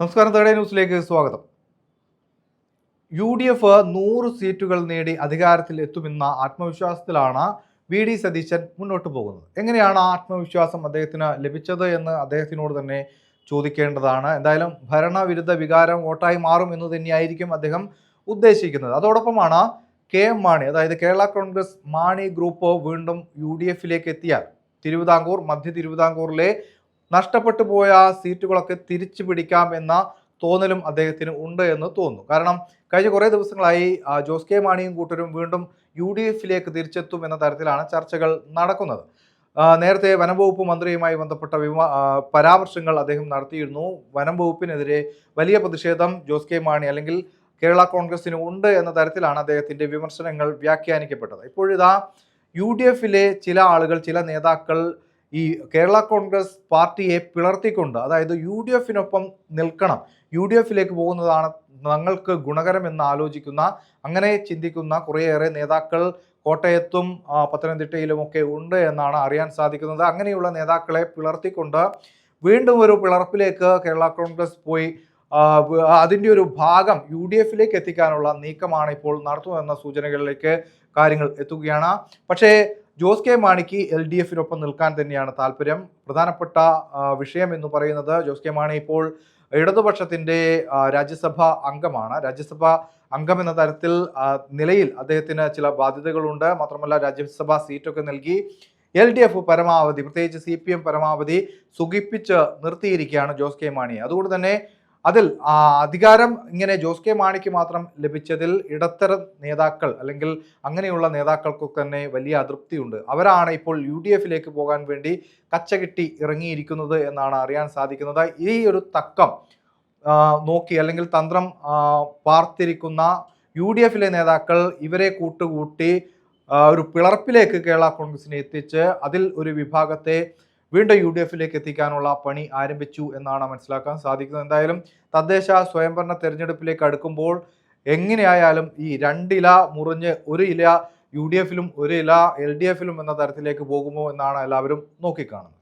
നമസ്കാരം തേടേ ന്യൂസിലേക്ക് സ്വാഗതം. യു ഡി എഫ് നൂറ് സീറ്റുകൾ നേടി അധികാരത്തിൽ എത്തുമെന്ന ആത്മവിശ്വാസത്തിലാണ് വി ഡി സതീശൻ മുന്നോട്ട് പോകുന്നത്. എങ്ങനെയാണ് ആത്മവിശ്വാസം അദ്ദേഹത്തിന് ലഭിച്ചത് എന്ന് അദ്ദേഹത്തിനോട് തന്നെ ചോദിക്കേണ്ടതാണ്. എന്തായാലും ഭരണവിരുദ്ധ വികാരം വോട്ടായി മാറും എന്ന് തന്നെയായിരിക്കും അദ്ദേഹം ഉദ്ദേശിക്കുന്നത്. അതോടൊപ്പമാണ് കെ എം മാണി അതായത് കേരള കോൺഗ്രസ് മാണി ഗ്രൂപ്പ് വീണ്ടും യു ഡി എഫിലേക്ക് എത്തിയാൽ. തിരുവിതാംകൂർ മധ്യ തിരുവിതാംകൂറിലെ നഷ്ടപ്പെട്ടു പോയ സീറ്റുകളൊക്കെ തിരിച്ചു പിടിക്കാം എന്ന തോന്നലും അദ്ദേഹത്തിന് ഉണ്ട് എന്ന് തോന്നുന്നു. കാരണം കഴിഞ്ഞ കുറേ ദിവസങ്ങളായി ജോസ് കെ മാണിയും കൂട്ടരും വീണ്ടും യു ഡി എഫിലേക്ക് തിരിച്ചെത്തും എന്ന തരത്തിലാണ് ചർച്ചകൾ നടക്കുന്നത്. നേരത്തെ വനം വകുപ്പ് മന്ത്രിയുമായി ബന്ധപ്പെട്ട പരാമർശങ്ങൾ അദ്ദേഹം നടത്തിയിരുന്നു. വനം വകുപ്പിനെതിരെ വലിയ പ്രതിഷേധം ജോസ് കെ മാണി അല്ലെങ്കിൽ കേരള കോൺഗ്രസിന് ഉണ്ട് എന്ന തരത്തിലാണ് അദ്ദേഹത്തിന്റെ വിമർശനങ്ങൾ വ്യാഖ്യാനിക്കപ്പെട്ടത്. ഇപ്പോഴിതാ യു ഡി എഫിലെ ചില ആളുകൾ ചില നേതാക്കൾ ഈ കേരള കോൺഗ്രസ് പാർട്ടിയെ പിളർത്തിക്കൊണ്ട് അതായത് യു ഡി എഫിനൊപ്പം നിൽക്കണം. യു ഡി എഫിലേക്ക് പോകുന്നതാണ് ഞങ്ങൾക്ക് ഗുണകരമെന്ന് ആലോചിക്കുന്ന അങ്ങനെ ചിന്തിക്കുന്ന കുറേയേറെ നേതാക്കൾ കോട്ടയത്തും പത്തനംതിട്ടയിലും പത്തനംതിട്ടയിലുമൊക്കെ ഉണ്ട് എന്നാണ് അറിയാൻ സാധിക്കുന്നത്. അങ്ങനെയുള്ള നേതാക്കളെ പിളർത്തിക്കൊണ്ട് വീണ്ടും ഒരു പിളർപ്പിലേക്ക് കേരള കോൺഗ്രസ് പോയി. അതിന്റെ ഒരു ഭാഗം യു ഡി എഫിലേക്ക് എത്തിക്കാനുള്ള നീക്കമാണ് ഇപ്പോൾ നടത്തുന്നതെന്ന സൂചനകളിലേക്ക് കാര്യങ്ങൾ എത്തുകയാണ്. പക്ഷേ ജോസ് കെ മാണിക്ക് എൽ ഡി എഫിനൊപ്പം നിൽക്കാൻ തന്നെയാണ് താല്പര്യം. പ്രധാനപ്പെട്ട വിഷയം എന്ന് പറയുന്നത് ജോസ് കെ മാണി ഇപ്പോൾ ഇടതുപക്ഷത്തിന്റെ രാജ്യസഭ അംഗമാണ്. രാജ്യസഭ അംഗം എന്ന തരത്തിൽ നിലയിൽ അദ്ദേഹത്തിന് ചില ബാധ്യതകളുണ്ട്. മാത്രമല്ല രാജ്യസഭ സീറ്റൊക്കെ നൽകി എൽ ഡി എഫ് പരമാവധി പ്രത്യേകിച്ച് സി പി എം പരമാവധി സുഖിപ്പിച്ച് നിർത്തിയിരിക്കുകയാണ് ജോസ് കെ മാണിയെ അതുകൊണ്ട് തന്നെ അതിൽ അധികാരം ഇങ്ങനെ ജോസ് കെ മാണിക്ക് മാത്രം ലഭിച്ചതിൽ ഇടത്തരം നേതാക്കൾ അല്ലെങ്കിൽ അങ്ങനെയുള്ള നേതാക്കൾക്കൊക്കെ തന്നെ വലിയ അതൃപ്തിയുണ്ട്. അവരാണ് ഇപ്പോൾ യു ഡി എഫിലേക്ക് പോകാൻ വേണ്ടി കച്ചകെട്ടി ഇറങ്ങിയിരിക്കുന്നത് എന്നാണ് അറിയാൻ സാധിക്കുന്നത്. ഈ ഒരു തക്കം നോക്കി അല്ലെങ്കിൽ തന്ത്രം പാർത്തിരിക്കുന്ന യു ഡി എഫിലെ നേതാക്കൾ ഇവരെ കൂട്ടുകൂട്ടി ഒരു പിളർപ്പിലേക്ക് കേരള കോൺഗ്രസിനെ എത്തിച്ച് അതിൽ ഒരു വിഭാഗത്തെ വീണ്ടും യു ഡി എഫിലേക്ക് എത്തിക്കാനുള്ള പണി ആരംഭിച്ചു എന്നാണ് മനസ്സിലാക്കാൻ സാധിക്കുന്നത്. എന്തായാലും തദ്ദേശ സ്വയംഭരണ തെരഞ്ഞെടുപ്പിലേക്ക് അടുക്കുമ്പോൾ എങ്ങനെയായാലും ഈ രണ്ടില മുറിഞ്ഞ് ഒരു ഇല യു ഡി എഫിലും ഒരു ഇല എൽ ഡി എഫിലും എന്ന തരത്തിലേക്ക് പോകുമോ എന്നാണ് എല്ലാവരും നോക്കിക്കാണുന്നത്.